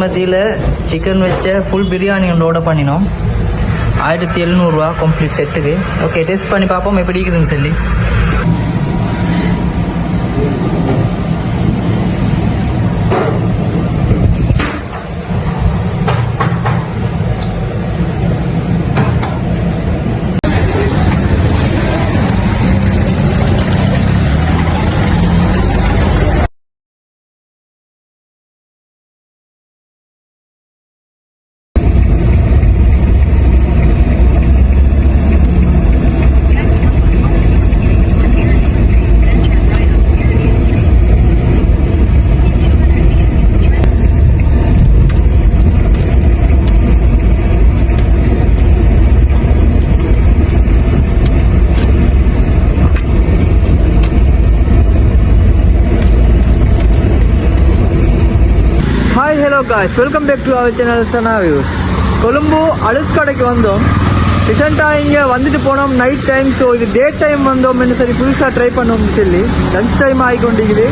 பாஸ்மதியில் chicken வச்ச full biryani ஒன்று order பண்ணினோம். ஆயிரத்தி எழுநூறுவா கம்ப்ளீட் செட்டுக்கு ஓகே டேஸ்ட் பண்ணி பார்ப்போம் எப்படி இருக்குதுன்னு சொல்லி. Hi hello guys welcome back to our channel Sana views Colombo அழுக்கடைக்கு வந்தோம். ரீசெண்டாக இங்கே வந்துட்டு போனோம் நைட் டைம் ஸோ இது டே டைம் வந்தோம்னு சரி புதுசாக ட்ரை பண்ணோம் சொல்லி. லஞ்ச் டைம் ஆகி கொண்டிருக்குது.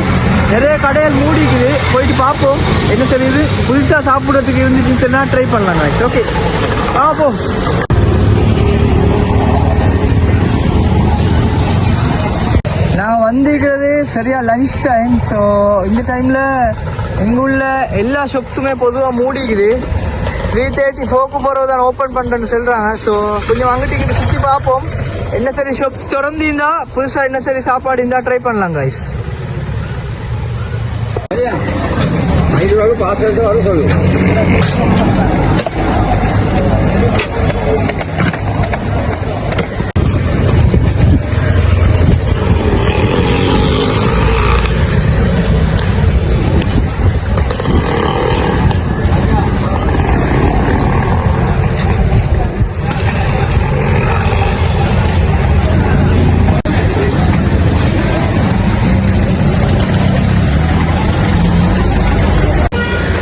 நிறைய கடைகள் மூடிக்குது. போயிட்டு பார்ப்போம். என்ன சரி இது புதுசாக சாப்பிட்றதுக்கு இருந்துச்சுன்னு சொன்னால் ட்ரை பண்ணலாம் காய்ஸ் ஓகே பார்ப்போம். நான் வந்திருக்கிறது சரியா லஞ்ச் டைம் ஸோ இந்த டைமில் எங்கள் உள்ள எல்லா ஷாப்ஸுமே பொதுவாக மூடிக்குது. த்ரீ தேர்ட்டி ஃபோக்கு போகிறது தான் ஓப்பன் பண்ணுறேன்னு சொல்கிறாங்க ஸோ கொஞ்சம் அங்கிட்டு இங்கிட்டு சுற்றி பார்ப்போம். என்ன சரி ஷாப்ஸ் திறந்து புதுசாக என்ன சரி சாப்பாடு இருந்தால் ட்ரை பண்ணலாம் கைஸ் ஐநூறு பாஸ் வரும் வர சொல்லு.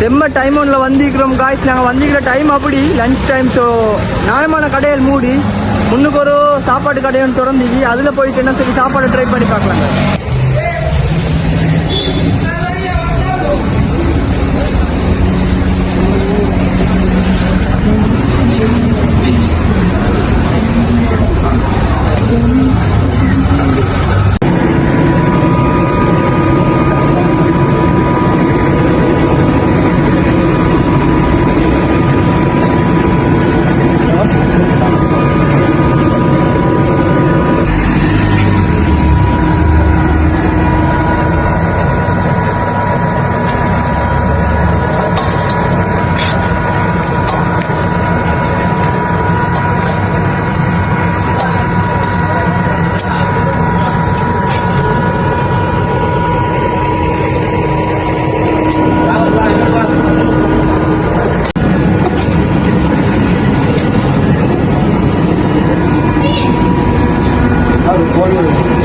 செம்ம டைம் ஒன்றில் வந்திருக்கிறோம் காய்ஸ் நாங்கள் வந்திருக்கிற டைம் அப்படி லஞ்ச் டைம் ஸோ நியாயமான கடையில் மூடி முன்னுக்கு ஒரு சாப்பாடு கடையை திறந்துக்கி அதில் போயிட்டு என்ன சொல்லி சாப்பாடு ட்ரை பண்ணி பார்க்கலாங்க. auditorio de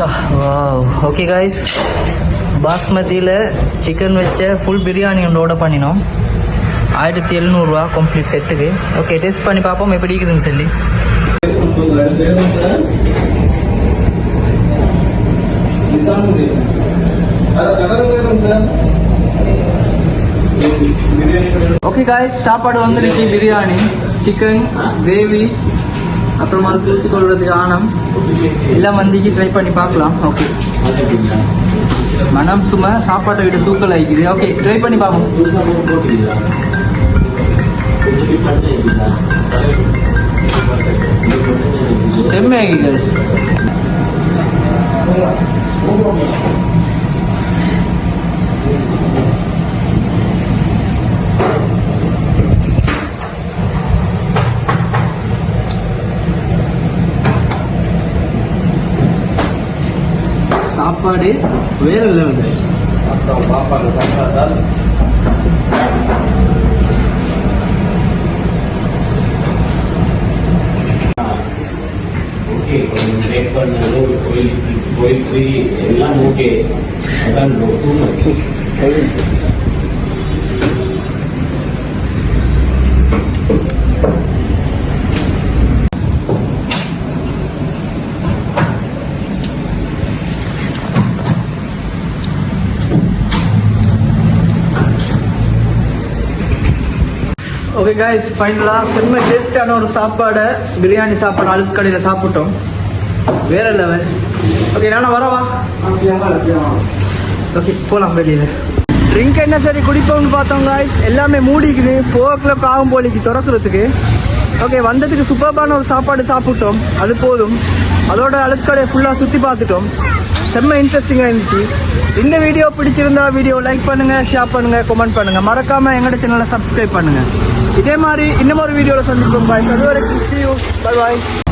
பார்க்கலாம் guys. ஓகே காய்ஸ் பாஸ்மதியில் சிக்கன் வச்ச ஃபுல் பிரியாணி ஒன்று ஆர்டர் பண்ணினோம். ஆயிரத்தி எழுநூறுவா கம்ப்ளீட் செட்டுக்கு ஓகே டேஸ்ட் பண்ணி பார்ப்போம். எப்படி இருக்குதுன்னு சொல்லி. ஓகே காய்ஸ் சாப்பாடு வந்துருச்சு. பிரியாணி சிக்கன் கிரேவி அப்புறமா தூத்து கொள்வதுக்கு ஆனம் எல்லாம் வந்திக்கு ட்ரை பண்ணி பார்க்கலாம். ஓகே மனம் சும்மா சாப்பாட்டை விட தூக்கல் ஆகிக்குது ஓகே ட்ரை பண்ணி பார்ப்போம். செம்மையாகி சாப்பாடு வேற லெவல் guys. பாப்பாங்க சாப்பிட்டால் ஓகே கொஞ்சம் பிரேக் பண்ணது கோயில் கோயில் ஃப்ரீ எல்லாம் ஓகே அதான் டூ மச் ஓகே காய்ஸ் ஃபைனலாக செம்ம டேஸ்டான ஒரு சாப்பாடை பிரியாணி சாப்பாடு அழுக்கு கடையில் சாப்பிட்டோம். வேற லெவல் ஓகே நானும் வரவா ஓகே போகலாம் வெளியில். ட்ரிங்க் என்ன சரி குடிப்போம்னு பார்த்தோம் காய்ஸ் எல்லாமே மூடிக்குது. ஃபோர் ஓ கிளாக் ஆகும் போலிக்கு திறக்கிறதுக்கு. ஓகே வந்ததுக்கு சூப்பர்பான ஒரு சாப்பாடு சாப்பிட்டோம். அது போதும். அதோட அழுக்கடையை ஃபுல்லாக சுற்றி பார்த்துட்டோம். செம்ம இன்ட்ரெஸ்டிங்காக இருந்துச்சு. இந்த வீடியோ பிடிச்சிருந்தா வீடியோ லைக் பண்ணுங்கள் ஷேர் பண்ணுங்கள் கமெண்ட் பண்ணுங்கள் மறக்காமல் எங்களோட சேனலை சப்ஸ்கிரைப் பண்ணுங்க. இதே மாதிரி இன்னமொரு வீடியோவில் சந்திப்போம். பாய் அது வரைக்கும் see you.